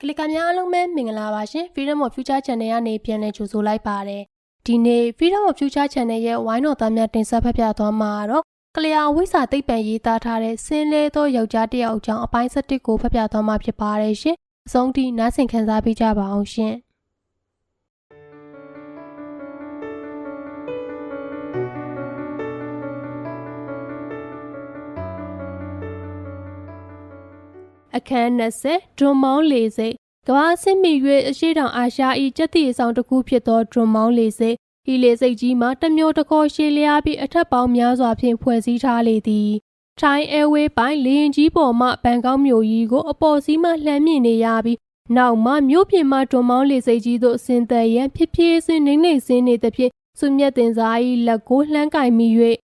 ကလစ်ကာများအားလုံးပဲမင်္ဂလာပါရှင် Freedom of Future Channel ကနေပြန်လည်ကြိုဆိုလိုက်ပါတယ်ဒီနေ့ Freedom of Future Channel ရဲ့ဝိုင်းတော်သားများတင်ဆက်ဖက်ပြသွားမှာတော့ကလျာဝိစာသိပ္ပံရေးသားထားတဲ့စင်းလဲသောယောက်ျားတစ်ယောက်အကြောင်းအပိုင်း7ကိုဖက်ပြသွားမှာဖြစ်ပါတယ်ရှင်အဆုံးထိနားဆင်ခံစားပေးကြပါအောင်ရှင် အခန်း20ဒွန်မောင်းလေစိတ်ကမ္ဘာစစ်မီ၍အရှိတောင်အာရှ၏ကျက်တီအဆောင်တစ်ခုဖြစ်သောဒွန်မောင်းလေစိတ်ဤလေစိတ်ကြီးမှာတစ်မျိုးတစ်ခေါ်ရှည်လျားပြီးအထက်ပေါင်းများစွာဖြင့်ဖွဲ့စည်းထားလေသည်ထိုင်းအဲဝေးပိုင်းလေရင်ကြီးပေါ်မှဘန်ကောက်မြို့ကြီးကိုအပေါ်စီးမှလှမ်းမြင်နေရပြီးနောက်မှမြို့ပြင်မှဒွန်မောင်းလေစိတ်ကြီးသို့ဆင်းသက်ရန်ဖြစ်ဖြစ်စင်းနေနေစင်းနေသဖြင့်စုမြတ်တင်စား၏လက်ကိုလှမ်းကင်မိ၍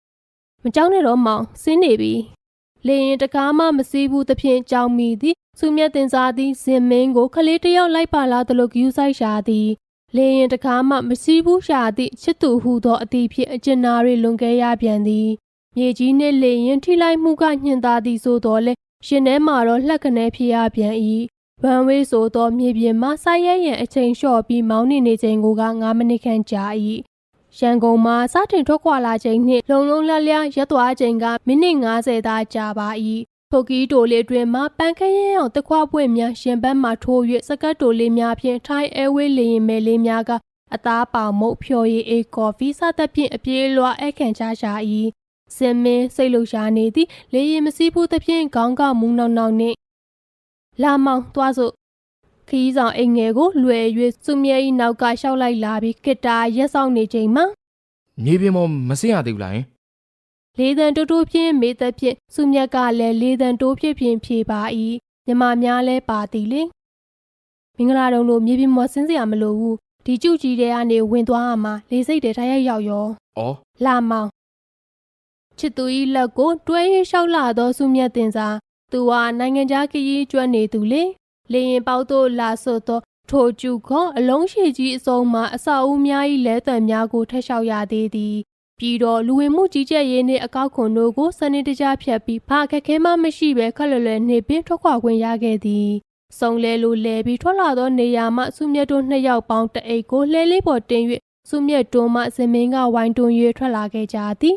မကြောက်နဲ့တော့မောင်ဆင်းနေပြီ လေရင်တကားမှမစည်းဘူးသဖြင့်ကြောက်မိသည်စုမြတ်တင်စားသည်ဇင်မင်းကိုခလေးတစ်ယောက်လိုက်ပါလာသလိုဂယူးဆိုင်ရှာသည်လေရင်တကားမှမစည်းဘူးရှာသည့်ချစ်သူဟုသောအသည့်ဖြင့်အကျဉ်းနာတွေလွန်ကဲရပြန်သည်မြေကြီးနှင့်လေရင်ထိလိုက်မှုကညှင်သာသည်ဆိုတော့လေရှင်ထဲမှာတော့လှက်ကနေဖြစ်ရပြန်၏ဗန်ဝေးဆိုသောမြေပြင်မှာဆိုက်ရဲရန်အချိန်လျှော့ပြီးမောင်းနေနေချိန်ကိုက9မိနစ်ခန့်ကြာ၏ ရန်ကုန်မှာစတင်ထွက်ခွာလာချိန်နှင့်လုံလုံလျလျရက်သွားချိန်ကမိနစ်90သာကြာပါ၏ထိုကီတိုလေးတွင်မှပန်းခရဲအောင်တခွပွင့်များရှင်ဘက်မှထိုး၍စကတ်တိုလေးများဖြင့်ထိုင်းအဲဝေးလေရင်မဲလေးများကအသားပေါင်မုတ်ဖြော်ရည်အေးကော်ဖီစသဖြင့်အပြေးလွှာအခန့်ချရှာ၏စင်မင်းစိတ်လှရှာနေသည်လေရင်မစည်းဘူးသဖြင့်ခေါင်းကမူးနောက်နောက်နှင့်လာမောင်သွားစို့ ခီးဆောင်အိမ်ငယ်ကိုလွယ်၍စုမြဲ၏နောက်ကရှောက်လိုက်လာပြီးကစ်တာရက်ဆောင်နေချိန်မှာမြေပြင်ပေါ်မစင်ရသေးဘူးလားယင်လေးတန်တိုးတိုးဖြင့်မေးသက်ဖြင့်စုမြက်ကလည်းလေးတန်တိုးဖြင့်ဖြင့်ဖြေပါ၏မြမများလဲပါသည်လေမင်္ဂလာတုံတို့မြေပြင်မော်ဆင်းစရာမလိုဘူးဒီကျုကြီးတဲ့ကနေဝင်သွားရမှာလေးစိတ်တဲ့ထားရရောက်ရော။အော်လာမောင်ချစ်သူ၏လက်ကိုတွဲ၍လျှောက်လာသောစုမြတ်တင်စာသူဟာနိုင်ငံခြားခရီးကျွမ်းနေသူလေ လေရင်ပေါက်သို့လာဆိုသော ထိုကျူခေါအလုံးရှိကြီးအစုံမှအစာအုပ်များ၏လဲတံများကိုထက်လျှောက်ရသေးသည်ပြီးတော့လူဝင်မှုကြီးကြပ်ရေးနှင့်အကောက်ခွန်တို့ကိုစနစ်တကျဖြတ်ပြီးဘာအခက်ခဲမှမရှိဘဲခက်လွယ်လွယ်နေပင်ထွက်ခွာခွင့်ရခဲ့သည်စုံလဲလိုလဲပြီးထွက်လာသောနေရာမှစုမြတ်တို့နှစ်ယောက်ပေါင်းတအိတ်ကိုလှဲလေးပေါ်တင်၍စုမြတ်တွန်းမှစင်မင်းကဝိုင်းတွန်း၍ထွက်လာခဲ့ကြသည်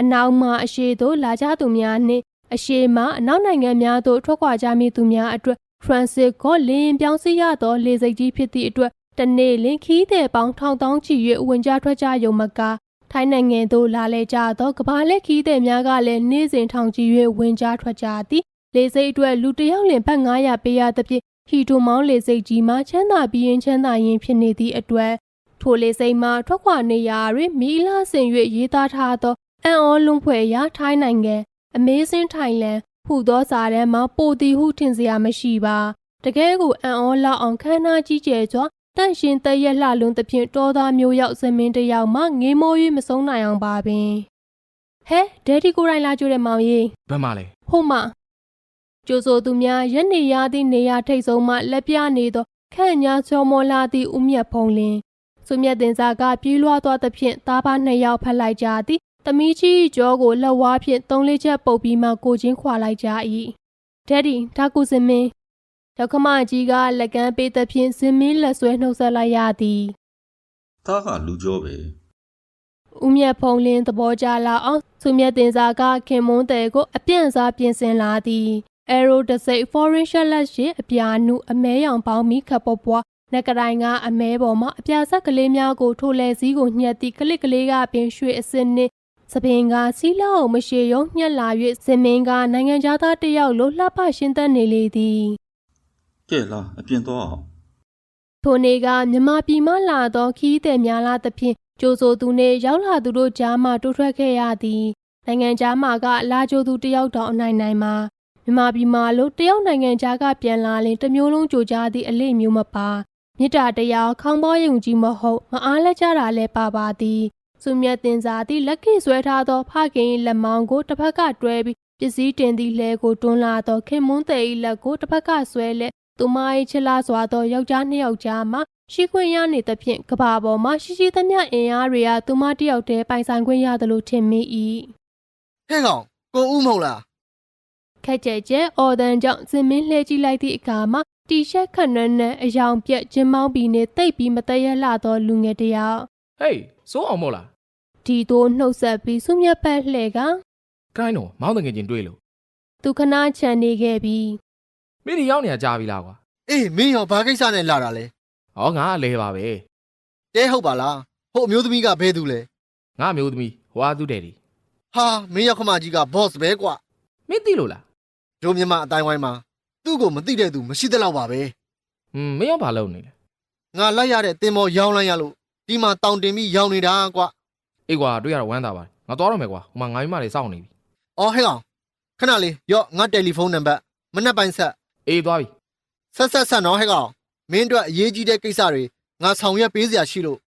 အနောက်မှအရှိသို့လာကြသူများနှင့်အရှိမှအနောက်နိုင်ငံများသို့ထွက်ခွာကြမည့်သူများအတွက် ဖရန်စစ်ကိုလင်းပြောင်းစီရသောလေစိတ်ကြီးဖြစ်သည့်အတွက်တနေ့လင်ခီးတဲ့ပေါင်းထောင်တောင်းချီ၍ဝင်ကြထွက်ကြယုံမကားထိုင်းနိုင်ငံသို့လာလေကြသောကဘာလက်ခီးတဲ့များကလည်းနေ့စဉ်ထောင်ချီ၍ဝင်ကြထွက်ကြသည်လေစိတ်အတွက်လူတစ်ယောက်လင်ဘတ်900ပေးရသဖြင့်ဟီတိုမောင်းလေစိတ်ကြီးမှာချမ်းသာပြီးရင်ချမ်းသာရင်ဖြစ်နေသည့်အတွက်ထိုလေစိတ်မှာထွက်ခွာနေရာတွင်မီလာဆင်၍ရေးသားထားသောအန်အောလွန်ဖွဲ့ရာထိုင်းနိုင်ငံ Amazing Thailand ဟူသောစာတမ်းမှာပိုသည်ဟုထင်စရာမရှိပါတကယ်ကိုအန်အောလောက်အောင်ခမ်းနားကြီးကျယ်စွာတန့်ရှင်တရက်လှလွန်းသဖြင့်တောသားမျိုးရောက်စမင်းတစ်ယောက်မှငေးမော၍မဆုံးနိုင်အောင်ပါပင်ဟဲဒဲဒီကိုရိုင်းလာကြတဲ့မောင်ကြီးဘယ်မှာလဲဟိုမှကျိုးဆိုသူများရက်နေရသည့်နေရာထိတ်ဆုံးမှလက်ပြနေသောခန့်ညာချောမောလာသည့်ဦးမြတ်ဖုံးလင်းစုမြတ်တင်စာကပြေးလွှားသွားသဖြင့်သားပါနှစ်ယောက်ဖက်လိုက်ကြသည် သမီးကြီးကျောကိုလက်ဝါးဖြင့်သုံးလေးချက်ပုတ်ပြီးမှကိုချင်းခွာလိုက်ကြ၏ဒက်ဒီဒါကုစင်မင်းရောက်ခမကြီးကလက်ကမ်းပေးသဖြင့်စင်မင်းလက်ဆွဲနှုတ်ဆက်လိုက်ရသည်သားကလူကြောပဲဦးမြတ်ဖုံးလင်းသဘောကျလာအောင်စုမြတ်တင်စာကခင်မွန်းတဲ့ကိုအပြန့်စားပြင်ဆင်လာသည်အဲရိုတစိတ် foreign shallow ရှိအပြာနုအမဲရောင်ပေါင်းမိခပ်ပေါ်ပွားနက်ကတိုင်ကအမဲပေါ်မှာအပြာဆက်ကလေးများကိုထိုလဲစည်းကိုညှက်သည့်ကလစ်ကလေးကပင်ရွှေအစင်းနှင့် စပင်ကစီးလောက်မရှိယုံညှက်လာ၍စင်မင်းကနိုင်ငံသားတစ်ယောက်လိုလှပရှင်းသက်နေလေသည်ကဲလားအပြင်သွားအောင်ထိုနေ့ကမြမပြည်မှလာသောခီးသည်များလာသဖြင့်ကြိုဆိုသူနှင့်ရောက်လာသူတို့ကြားမှတိုးထွက်ခဲ့ရသည်နိုင်ငံသားမှကလာကြိုသူတယောက်တောင်အနိုင်နိုင်မှာမြမပြည်မှလို့တယောက်နိုင်ငံသားကပြန်လာရင်တစ်မျိုးလုံးကြိုကြားသည့်အလေးမျိုးမပါမြစ်တာတရားခေါင်းပေါ်ယုံကြည်မဟုတ်မအားလက်ကြတာလည်းပါပါသည် စုမြတ်တင်စာသည်လက်ခိဆွဲထားသောဖခင်၏လက်မောင်းကိုတစ်ဖက်ကတွဲပြီးပစ္စည်းတင်သည့်လှဲကိုတွန်းလာသောခင်မွန်းတဲ့၏လက်ကိုတစ်ဖက်ကဆွဲလက်သူမ၏ချစ်လာစွာသောယောက်ျားနှစ်ယောက်ကြားမှာရှိခွင့်ရနေသဖြင့်ကဘာပေါ်မှာရှိရှိသမျှအင်အားတွေကသူမတစ်ယောက်တည်းပိုင်ဆိုင်ခွင့်ရတယ်လို့ထင်မိ၏ဟဲ့ကောင်ကိုဦးမဟုတ်လားခက်ကြဲကြဲအော်တန်ကြောင့်စင်မင်းလှဲကြည့်လိုက်သည့်အခါမှာတီရှပ်ခန့်နှန်းနဲ့အယောင်ပြက်ဂျင်းမောင်းပြီးနေတိတ်ပြီးမတည့်ရလှသောလူငယ်တစ်ယောက် ဟေးစိုးအောင်မို့လားဒီတို့နှုတ်ဆက်ပြီးစုမြတ်ပတ်လှဲ့ကခိုင်းတော့မောင်းတငယ်ချင်းတွေ့လို့သူခဏချန်နေခဲ့ပြီးမင်းဒီရောက်နေတာကြားပြီလားကွာအေးမင်းရောဘာကိစ္စနဲ့လာတာလဲဟောငါအလဲပါပဲတဲဟုတ်ပါလားဟိုအမျိုးသမီးကဘဲသူလဲငါမျိုးသမီးဟွာသူတဲ့ဒီဟာမင်းရောက်ခမကြီးက boss ပဲကွာမင်းသိလို့လားတို့မြမအတိုင်းဝိုင်းမှာသူ့ကိုမသိတဲ့သူမရှိတဲ့လောက်ပါပဲဟွန်းမင်းရောဘာလုပ်နေလဲငါလိုက်ရတဲ့တင်မောရောင်းလိုက်ရလို့ ဒီမှာတောင်တင်ပြီးရောင်းနေတာကွာအေးကွာတွေ့ရတော့ဝမ်းသာပါတယ်ငါသွားတော့မယ်ကွာဟိုမှာငါမိမလေးစောင့်နေပြီအော်ဟဲ့ကောင်ခဏလေးရော့ငါတယ်လီဖုန်းနံပါတ်မနှက်ပိုင်းဆက်အေးသွားပြီဆက်ဆက်ဆက်နော်ဟဲ့ကောင်မင်းတို့အရေးကြီးတဲ့ကိစ္စတွေငါဆောင်ရွက်ပေးစရာရှိလို့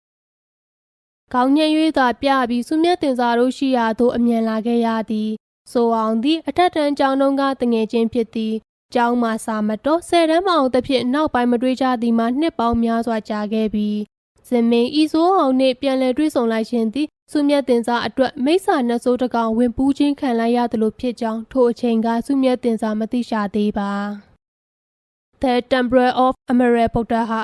ခေါင်းညှက်၍သာပြပြီးစုမြတ်တင်စာတို့ရှိရာသို့အမြန်လာခဲ့ရသည်ဆိုအောင်သည်အထက်တန်းကျောင်းတုန်းကတငယ်ချင်းဖြစ်သည်ကျောင်းမှာစာမတော်ဆယ်တန်းမအောင်သဖြင့်နောက်ပိုင်းမတွေ့ကြသည်မှာနှစ်ပေါင်းများစွာကြာခဲ့ပြီး ဇင်မင်းဤဆိုးအောင်နှင့်ပြန်လည်တွေ့ဆုံလိုက်ခြင်းသည်စုမြတ်တင်စာအတွက်မိစ္ဆာနှဆိုးတစ်ကောင်ဝင်ပူးခြင်းခံလိုက်ရသလိုဖြစ်ကြောင်းထိုအချိန်ကစုမြတ်တင်စာမသိရှာသေးပါ The Temple of Emerald Buddha ဟာ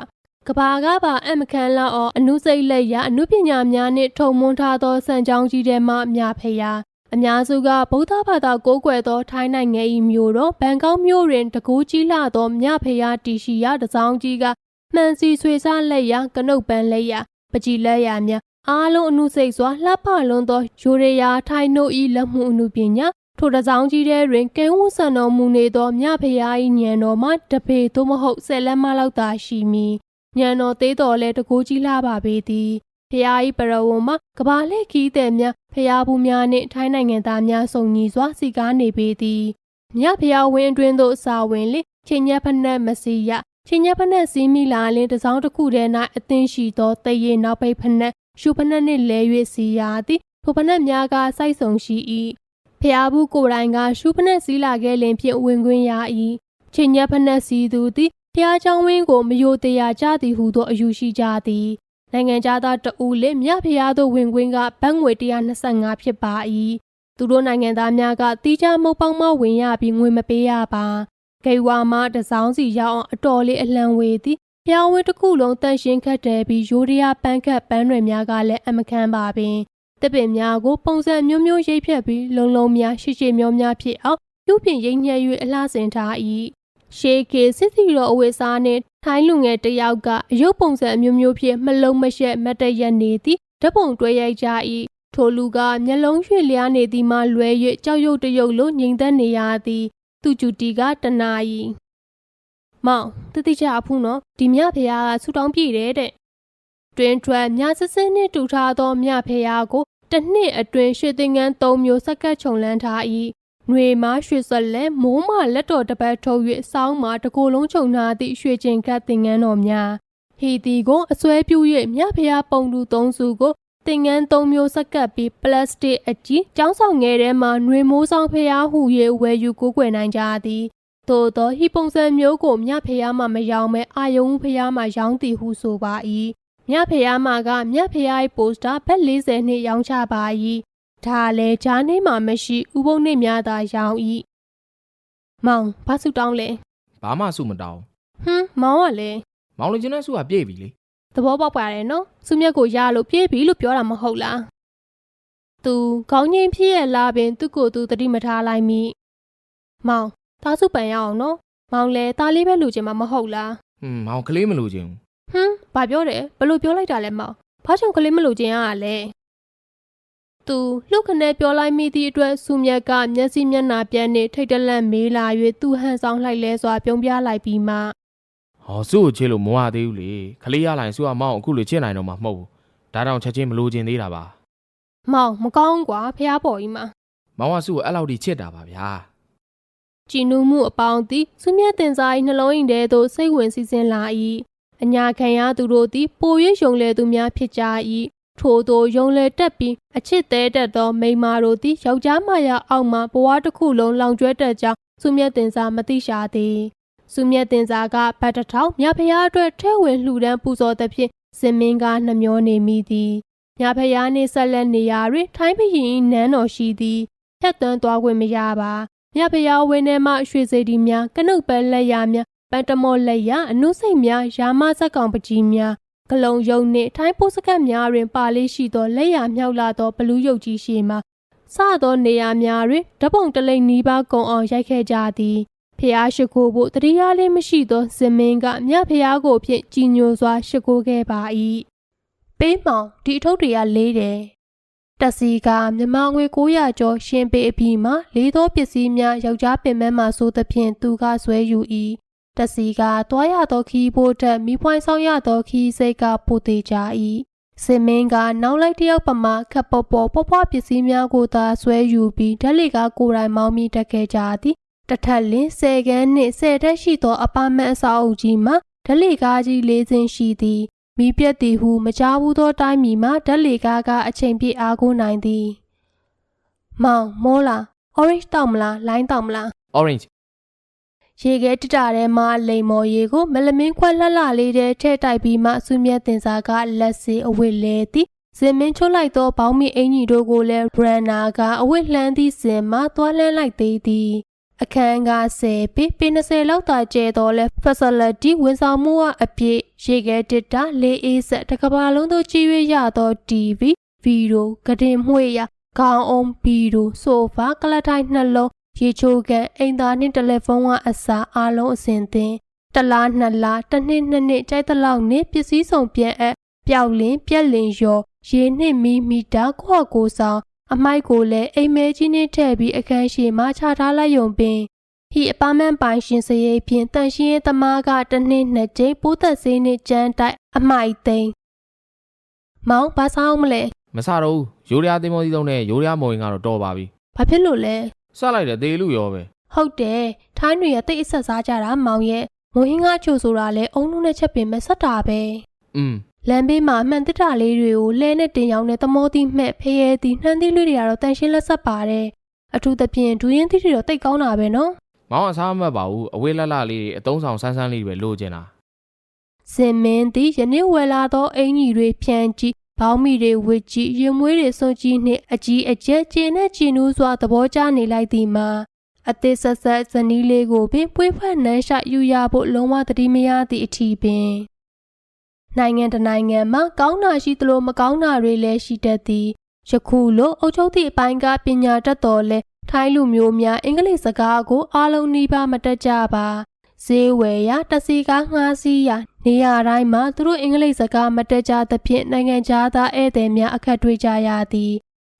ကဘာကပါအမခန်လောက်အော်အနုစိတ်လက်ရအနုပညာများနှင့်ထုံမွန်းထားသောစံကြောင်းကြီးထဲမှအများဖေရာအများစုကဗုဒ္ဓဘာသာကိုးကွယ်သောထိုင်းနိုင်ငံ၏မြို့တော်ဘန်ကောက်မြို့တွင်တကူးကြီးလာသောမြဖေရာတီရှိရတစောင်းကြီးက မှန်စီဆွေစားလက်ရကနုတ်ပန်းလက်ရပကြည်လက်ရများအားလုံးအနုစိတ်စွာလှပလွန်းသောရိုရေယာထိုင်းတို့၏လက်မှုအနုပညာထိုတစောင်းကြီးထဲတွင်ကဲဝဆန်တော်မူနေသောမြဖေရာ၏ညံတော်မှတပေသို့မဟုတ်ဆယ်လက်မလောက်သာရှိမည်ညံတော်သေးတော်လဲတကူကြီးလာပါပေသည်ဖျားဤပရဝုံမှာကဘာလက်ခီးတဲ့များဖျားဘူးများနှင့်ထိုင်းနိုင်ငံသားများစုံညီစွာစီကားနေပေသည်မြဖျားဝင်းအတွင်းသို့စာဝင်လေချင်းညက်ဖက်နှက်မစီရ ချင်းညက်ဖက်နှက်စီးမိလာလင်းတစောင်းတစ်ခုတည်း၌အသင်းရှိသောတရေနောက်ပိတ်ဖက်နှက်ရှုဖက်နှက်နှင့်လဲ၍စီရသည်ထိုဖက်နှက်များကစိုက်ဆုံရှိ၏ဖျားဘူးကိုယ်တိုင်ကရှုဖက်နှက်စီးလာခဲ့လင်ဖြင့်ဝင်ခွင့်ရ၏ချင်းညက်ဖက်နှက်စီသူသည်ဖျားချောင်းဝင်းကိုမယိုတရားကြသည်ဟုသောအယူရှိကြသည်နိုင်ငံသားတအူလမြဖျားသို့ဝင်ခွင့်ကဘတ်ငွေ125ဖြစ်ပါ၏သူတို့နိုင်ငံသားများကတီးခြားမုတ်ပေါင်းမဝင်ရပြီးငွေမပေးရပါ ဂိတ်ဝါမှတစောင်းစီရောက်အောင်အတော်လေးအလံဝေသည်ဖျားဝင်းတစ်ခုလုံးတန့်ရှင်းခတ်တယ်ပြီးရိုးရရပန်းခတ်ပန်းတွေများကလည်းအမခန်းပါပင်တစ်ပင်များကိုပုံစံမျိုးမျိုးရိပ်ဖြတ်ပြီးလုံလုံများရှိရှိမျိုးများဖြစ်အောင်ပြုပြင်ရိပ်ညှက်၍အလှဆင်ထား၏ရှေးကေစစ်တီတော်အဝေစားနှင့်ထိုင်းလူငယ်တစ်ယောက်ကအရုပ်ပုံစံအမျိုးမျိုးဖြင့်မလုံးမရှက်မတ်တရက်နေသည်ဓပုံတွဲရိုက်ကြ၏ထိုလူကမျက်လုံးရွှေ့လျားနေသည်မှလွဲ၍ကြောက်ရွံ့တရုပ်လိုငြိမ်သက်နေရသည် သူကျူတီကတနာ၏မောင်တတိချအဖူးနော်ဒီမြဖရားကဆူတောင်းပြည့်တယ်တဲ့တွင်ထွက်မြစစင်းနှင့်တူထားသောမြဖရားကိုတစ်နှစ်အတွင်းရွှေသင်္ကန်း၃မျိုးစက္ကပ်ခြုံလန်းထား၏ຫນွေမှာရွှေဆက်လက်မိုးမှလက်တော်တစ်ပတ်ထုတ်၍စောင်းမှာတစ်ကိုယ်လုံးခြုံထားသည့်ရွှေကျင်ကပ်သင်္ကန်းတော်များဟီတီကိုအစွဲပြု၍မြဖရားပုံတူ၃စုကို သင်္ကန်း၃မျိုးစက္ကပ်ပြီးပလတ်စတစ်အကြီးကျောင်းဆောင်ငယ်ထဲမှຫນွေမိုးဆောင်ဖျားဟူ၍ဝယ်ယူကိုးကွယ်နိုင်ကြသည်သို့သောဟီပုံစံမျိုးကိုမြဖျားမှမရောင်းမဲအာယုံဖျားမှရောင်းသည်ဟုဆိုပါ၏မြဖျားမှကမြဖျား၏ပိုစတာဘက်40နှစ်ရောင်းချပါ၏ဒါလည်းဂျားနေမှမရှိဥပုံနှင့်များသာရောင်း၏မောင်ဘာစုတောင်းလဲဘာမှစုမတောင်းဟွန်းမောင်ကလည်းမောင်လူချင်းတဲ့စုကပြည့်ပြီလေ သဘောပေါက်ပါတယ်နော်။စုမြက်ကိုရလို့ပြေးပြီလို့ပြောတာမဟုတ်လား။ तू ခေါင်းငိမ့်ဖြစ်ရဲ့လားပင် သူ့ကိုယ်သူတတိမထားလိုက်မိ။မောင်သားစုပန်ရအောင်နော်။မောင်လည်းသားလေးပဲလူချင်မှာမဟုတ်လားဟွန်းမောင်ကလေးမလို့ချင်းဘူး။ဟွန်းဘာပြောတယ်ဘလို့ပြောလိုက်တာလဲမောင်။ဘာကြောင့်ကလေးမလူချင်ရတာလဲ။ तू လှုပ်ခနဲ့ပြောလိုက်မိသည့်အတွက်စုမြက်ကမျက်စိမျက်နှာပြန်နေထိတ်တလန့်မေးလာ၍သူ့ဟန်ဆောင်လိုက်လဲစွာပြုံးပြလိုက်ပြီးမှ ဟောစုကိုချစ်လို့မဝသေးဘူးလေခလေးရလိုက်စုကမောင်အခုလိုချစ်နိုင်တော့မှမဟုတ်ဘူးဒါတောင်ချက်ချင်းမလို့ချင်းသေးတာပါမောင်မကောင်းကွာဖះပေါ်ကြီးမှာမောင်ကစုကိုအဲ့လောက်ထိချစ်တာပါဗျာကြည်နူးမှုအပေါင်းသည်စုမြတ်တင်စား၏နှလုံးအိမ်ထဲသို့စိတ်ဝင်စီးဆင်းလာ၏အညာခံရသူတို့သည်ပို၍ယုံလဲသူများဖြစ်ကြ၏ထို့သောယုံလဲတက်ပြီးအချစ်သေးတတ်သောမိန်းမတို့သည်ယောက်ျားမယာအောက်မှဘဝတစ်ခုလုံးလောင်ကျွဲတက်ကြောင်းစုမြတ်တင်စားမသိရှာသည် စုမြတ်တင်စားကဗတ်တစ်ထောင်မြဖျားအတွက်ထဲဝင်လှူဒန်းပူဇော်သဖြင့်စင်မင်းကနှမျောနေမိသည်မြဖျားနှင့်ဆက်လက်နေရာတွင်ထိုင်းဘရင်၏နန်းတော်ရှိသည်ဖြတ်သွန်းသွားခွင့်မရပါမြဖျားဝင်းထဲမှရွှေစိတ်ဒီများကနုတ်ပန်းလက်ရများပန်တမော့လက်ရအနုစိတ်များရာမဇက်ကောင်ပကြီးများဂလုံယုံနှင့်ထိုင်းပိုးစကတ်များတွင်ပါလေးရှိသောလက်ရမြောက်လာသောဘလူးရုပ်ကြီးရှိမှစသောနေရာများတွင်ဓပုံတလိမ့်နီးပါးကုံအောင်ရိုက်ခဲ့ကြသည် ဖျားရှိခိုးဖို့တတိယလေးမရှိသောဇင်မင်းကမြဖျားကိုဖြင့်ကြည်ညိုစွာရှိခိုးခဲ့ပါ၏ပေးမောင်ဒီအထုပ်တွေကလေးတယ်တက်စီကမြမငွေ900ကျော်ရှင်ပေအပြီးမှလေးသောပစ္စည်းများယောက်ျားပင်မမှာဆိုသဖြင့်သူကဆွဲယူ၏တစီကတွားရသောခီးဖို့တက်မိဖွိုင်းဆောင်ရသောခီးစိတ်ကပိုသေးကြ၏စင်မင်းကနောက်လိုက်တယောက်ပမာခပ်ပေါ်ပေါ်ပွားပွားပစ္စည်းများကိုသာဆွဲယူပြီးဓာတ်လီကကိုယ်တိုင်မောင်းမိတက်ခဲ့ကြသည် တစ်ထက်လင်း10ခန်းနှင့်10တက်ရှိသောအပါမန်အစာအုပ်ကြီးမှာဓာတ်လီကားကြီး၄စင်းရှိသည်မိပြက်သည်ဟုမကြားဘူးသောတိုင်းမီမှာဓာတ်လီကားကအချိန်ပြည့်အားကိုးနိုင်သည်မောင်မောလာ orange တောက်မလားလိုင်းတောက်မလား orange ရေခဲတတထဲမှာလိမ်မော်ရေကိုမလမင်းခွက်လှလှလေးတဲ့ထဲ့တိုက်ပြီးမှဆူမြတ်တင်စာကလက်စီအဝတ်လဲသည်ဇင်မင်းချွတ်လိုက်သောဘောင်းမီအင်ကြီးတို့ကိုလည်းဘရန်နာကအဝတ်လှမ်းသည့်စင်မှသွားလှမ်းလိုက်သေးသည် အခန်းက10ပေပေ20လောက်သာကျဲတော့လဲ facility ဝန်ဆောင်မှုအပြည့်ရေခဲတစ်တာလေးအေးဆက်တစ်ကဘာလုံးသို့ကြည့်ရရသော TV ဗီဒီယိုကတင်မှွေရခေါင်းအုံးဗီဒီယိုဆိုဖာကလထိုင်နှလုံးရေချိုကန်အိမ်သားနှင့်တယ်လီဖုန်းကအစားအားလုံးအစဉ်သင်တလားနှစ်လားတစ်နှစ်နှစ်နှစ်ကြိုက်တဲ့လောက်နဲ့ပစ္စည်းစုံပြန်အပ်ပျောက်လင်းပြက်လင်းရောရေနှင့်မီမီတာခွက်ကိုဆောင် အမိုက်ကိုလည်းအိမ်မဲကြီးနဲ့ထည့်ပြီးအခန်းရှိမှချထားလိုက်ယုံပင်ဟီအပါမန်ပိုင်ရှင်စရိတ်ဖြင့်တန်ရှင်းရေးသမားကတစ်နှစ်နှစ်ကြိမ်ပိုးသက်စေးနဲ့ကြမ်းတိုက်အမိုက်သိမ်းမောင်ဘာဆောင်မလဲမစတော့ဘူးရိုးရသင်းမောကြီးသုံးနဲ့ရိုးရမော်ရင်ကတော့တော်ပါပြီဘာဖြစ်လို့လဲစလိုက်တယ်သေလူရောပဲဟုတ်တယ်ထိုင်းတွေကတိတ်အဆက်စားကြတာမောင်ရဲ့မွဟင်းကားချိုဆိုတာလဲအုံလုံးနဲ့ချက်ပင်မဲ့ဆက်တာပဲอืม လမ်းဘေးမှာအမှန်တစ်တာလေးတွေကိုလဲနဲ့တင်ရောင်းတဲ့သမောတိမှက်ဖရဲသီးနှမ်းသီးလေးတွေကတော့တန်ရှင်းလက်ဆက်ပါတယ်အထူးသဖြင့်ဒူရင်သီးတွေတော့တိတ်ကောင်းတာပဲနော်မောင်အစားမမှတ်ပါဘူးအဝေးလက်လက်လေးတွေအတုံးဆောင်ဆန်းဆန်းလေးတွေပဲလိုချင်တာစင်မင်းသည်ယနေ့ဝယ်လာသောအင်ကြီးတွေဖြန့်ကြည့်ဘောင်းမီတွေဝစ်ကြည့်ရင်မွေးတွေစွန့်ကြည့်နှင့်အကြီးအကျယ်ကျင်းနဲ့ကျင်းနူးစွာသဘောကျနေလိုက်သည်မှာအသေးဆက်ဆက်ဇနီးလေးကိုပင်ပွေးဖက်နှမ်းရှယူရဖို့လုံးဝသတိမရသည့်အထီပင် နိုင်ငံတနိုင်ငံမှာကောင်းတာရှိသလိုမကောင်းတာတွေလည်းရှိတတ်သည်ယခုလိုအုပ်ချုပ်သည့်အပိုင်းကပညာတတ်တော်လဲထိုင်းလူမျိုးများအင်္ဂလိပ်စကားကိုအားလုံးနှီးပါမတတ်ကြပါဈေးဝယ်ရတစီကားငှားစီးရနေရာတိုင်းမှာသူတို့အင်္ဂလိပ်စကားမတက်ကြသဖြင့်နိုင်ငံခြားသားဧည့်သည်များအခက်တွေ့ကြရသည်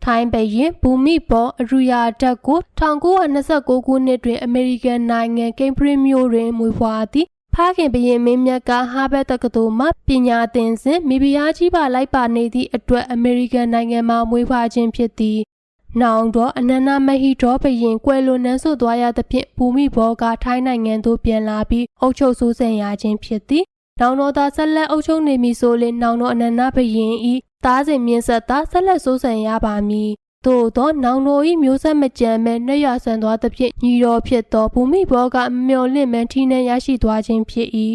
ထိုင်းဘရင်ဘူမိဘောအရူယာတက်ကို1929ခုနှစ်တွင်အမေရိကန်နိုင်ငံကိမ်ဘရစ်မြို့တွင်မွေးဖွားသည် ဖခင်ဘရင်မင်းမြတ်ကဟာဘတ်တက္ကသိုလ်မှပညာသင်စဉ်မိဖုရားကြီးပါလိုက်ပါနေသည့်အတွက်အမေရိကန်နိုင်ငံမှာမွေးဖွားခြင်းဖြစ်သည်။နောင်တော့အနန္ဒမဟီဒေါဘရင်ကွယ်လွန်နှန်းဆိုသွားရသဖြင့်ဘူမိဘောကထိုင်းနိုင်ငံသို့ပြန်လာပြီးအုပ်ချုပ်စိုးစံရခြင်းဖြစ်သည်။နောင်တော့သာဆက်လက်အုပ်ချုပ်နေမည်ဆိုလျှင်နောင်တော့အနန္ဒဘရင်ဤသားစဉ်မြင့်ဆက်သာဆက်လက်စိုးစံရပါမည်။ သို့သောနောင်တော်ဤမျိုးဆက်မကြံမဲ့နှက်ရဆန်သွားသဖြင့်ညီတော်ဖြစ်သောဘူမိဘောကမျော်လင့်မှန်ထီးနှံရရှိသွားခြင်းဖြစ်၏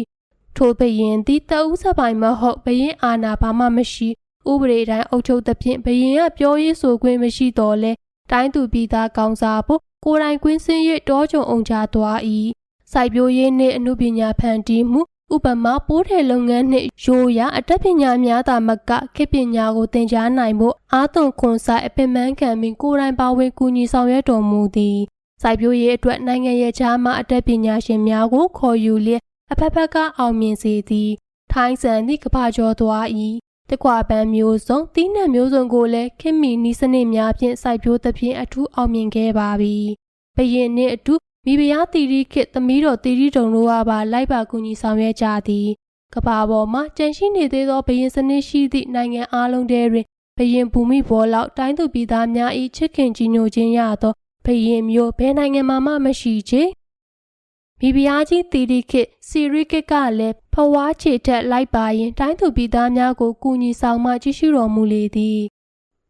ထိုဘရင်သည်တအူးစပိုင်မဟုတ်ဘရင်အာနာဘာမှမရှိဥပဒေတိုင်းအုပ်ချုပ်သဖြင့်ဘရင်ကပြောရေးဆိုခွင့်မရှိတော့လဲတိုင်းသူပြည်သားကောင်းစားဖို့ကိုယ်တိုင်ကွင်းစင်း၍တောကြုံအောင်ချသွား၏စိုက်ပျိုးရေးနှင့်အမှုပညာဖန်တီးမှု ဥပမာပိုးထည်လုပ်ငန်းနှင့်ရိုးရာအတတ်ပညာများသာမကခေတ်ပညာကိုသင်ကြားနိုင်ဖို့အာသွန်ခွန်ဆိုင်အပင်ပန်းခံပြီးကိုယ်တိုင်ပါဝင်ကူညီဆောင်ရွက်တော်မူသည်စိုက်ပျိုးရေးအတွက်နိုင်ငံရဲ့ခြားမှအတတ်ပညာရှင်များကိုခေါ်ယူလျက်အဖက်ဖက်ကအောင်မြင်စေသည်ထိုင်းဆန်သည့်ကပ္ပကျော်သွား၏တကွာပန်းမျိုးစုံတီးနှံမျိုးစုံကိုလည်းခင်မီနီးစနစ်များဖြင့်စိုက်ပျိုးသဖြင့်အထူးအောင်မြင်ခဲ့ပါပြီဘရင်နှင့်အတူ မိဖုရားတီရီခေတ်သမီးတော်တီရီတုံတို့ကပါလိုက်ပါကူညီဆောင်ရွက်ကြသည်ကဘာပေါ်မှာကြန့်ရှိနေသေးသောဘရင်စနစ်ရှိသည့်နိုင်ငံအလုံးထဲတွင်ဘရင်ဘူမိဘောလောက်တိုင်းသူပြည်သားများ၏ချစ်ခင်ကြည်ညိုခြင်းရသောဘရင်မျိုးဘယ်နိုင်ငံမှာမှမရှိချေမိဖုရားကြီးတီရီခေတ်စီရီခေတ်ကလည်းဖဝါချေထက်လိုက်ပါရင်တိုင်းသူပြည်သားများကိုကူညီဆောင်မှကြည့်ရှုတော်မူလေသည်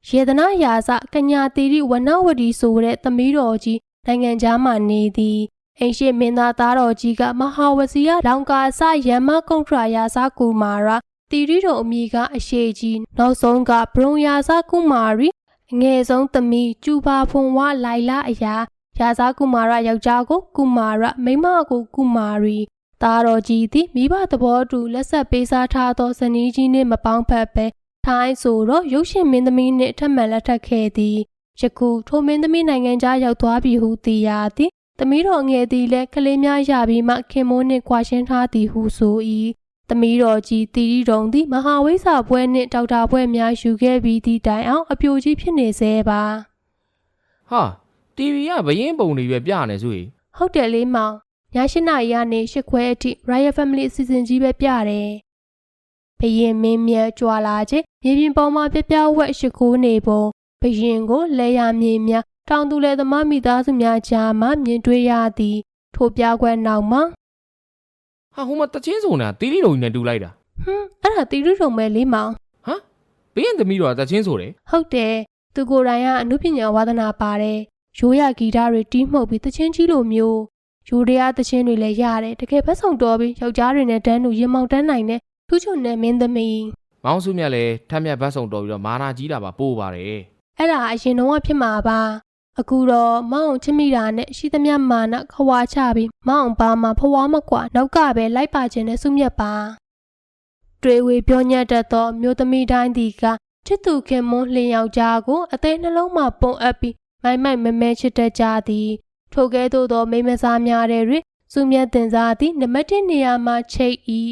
ယေဒနာယာစကညာတီရီဝနဝတီဆိုတဲ့သမီးတော်ကြီး နိုင်ငံသားမှနေသည်အိမ်ရှိမင်းသားသားတော်ကြီးကမဟာဝစီယလောင်ကာအစယမ္မကုံထရာယာစကူမာရာတီရီတော်အမိကအရှိကြီးနောက်ဆုံးကဘရုံယာစကူမာရီအငယ်ဆုံးသမီးကျူပါဖွန်ဝလိုက်လာအရာရာဇာကူမာရယောက်ျားကိုကူမာရမိန်းမကိုကူမာရီသားတော်ကြီးသည်မိဘသဘောတူလက်ဆက်ပေးစားထားသောဇနီးကြီးနှင့်မပေါင်းဖက်ပဲထိုင်းဆိုတော့ရုပ်ရှင်မင်းသမီးနှင့်ထပ်မံလက်ထပ်ခဲ့သည် ယခုထိုမင်းသမီးနိုင်ငံခြားရောက်သွားပြီဟုသိရသည်သမီးတော်ငယ်သည်လည်းကလေးများရပြီးမှခင်မိုးနှင့်ကွာရှင်းထားသည်ဟုဆို၏သမီးတော်ကြီးတီရီတုံသည်မဟာဝိဇ္ဇာပွဲနှင့်ဒေါက်တာပွဲများယူခဲ့ပြီးသည့်တိုင်အောင်အပြိုကြီးဖြစ်နေသေးပါဟာ TV ကဘရင်ပုံတွေပဲပြနေဆိုရင်ဟုတ်တယ်လေးမောင်ည၈နာရီကနေ၈ခွဲအထိ Royal Family အစီအစဉ်ကြီးပဲပြတယ်ဘရင်မင်းမြတ်ကြွာလာခြင်းမြေပြင်ပေါ်မှာပြပြဝက်ရှိခိုးနေပုံ ဘရင်ကိုလဲရမြေများတောင်သူလယ်သမားမိသားစုများကြားမှမြင်တွေ့ရသည် ထိုပြကွက်နောက်မှာဟာဟိုမှာတချင်းစုံတာတီးတီတုံကြီးနဲ့တူလိုက်တာဟွန်းအဲ့ဒါတီရုထုံပဲလေးမောင်ဘရင်သမီးတော်ကတချင်းဆိုတယ်ဟုတ်တယ်သူကိုယ်တိုင်ကအမှုပညာဝါသနာပါတယ်ရိုးရဂီတတွေတီးမှုတ်ပြီးတချင်းကြီးလိုမျိုးရိုးရတချင်းတွေလည်းရတယ်တကယ်ဘက်ဆောင်တော်ပြီးယောက်ျားတွေနဲ့တန်းတူရင်မောင်တန်းနိုင်တဲ့ထူးချွန်တဲ့မင်းသမီးမောင်စုမြတ်လည်းထက်မြတ်ဘတ်ဆောင်တော်ပြီးတော့မာနာကြီးတာပါပို့ပါတယ် အဲ့ဒါအရင်တော့ဖြစ်မှာပါအခုတော့မောင်အောင်ချစ်မိတာနဲ့ရှိသမျှမာနခွာချပြီးမောင်အောင်ပါမှာဖွားမကွာနောက်ကပဲလိုက်ပါခြင်းနဲ့စုမြတ်ပါတွေ့ဝေပြောညက်တတ်သောမြို့သမီးတိုင်းဒီကချစ်သူခင်မွန်းလင်းယောက်ျားကိုအသေးနှလုံးမှပုံအပ်ပြီးမိုက်မိုက်မဲမဲချစ်တတ်ကြသည်ထိုကဲ့သို့သောမိန်းမစားများတဲ့တွင်စုမြတ်တင်စားသည်နံပါတ်1နေရာမှာချိတ်၏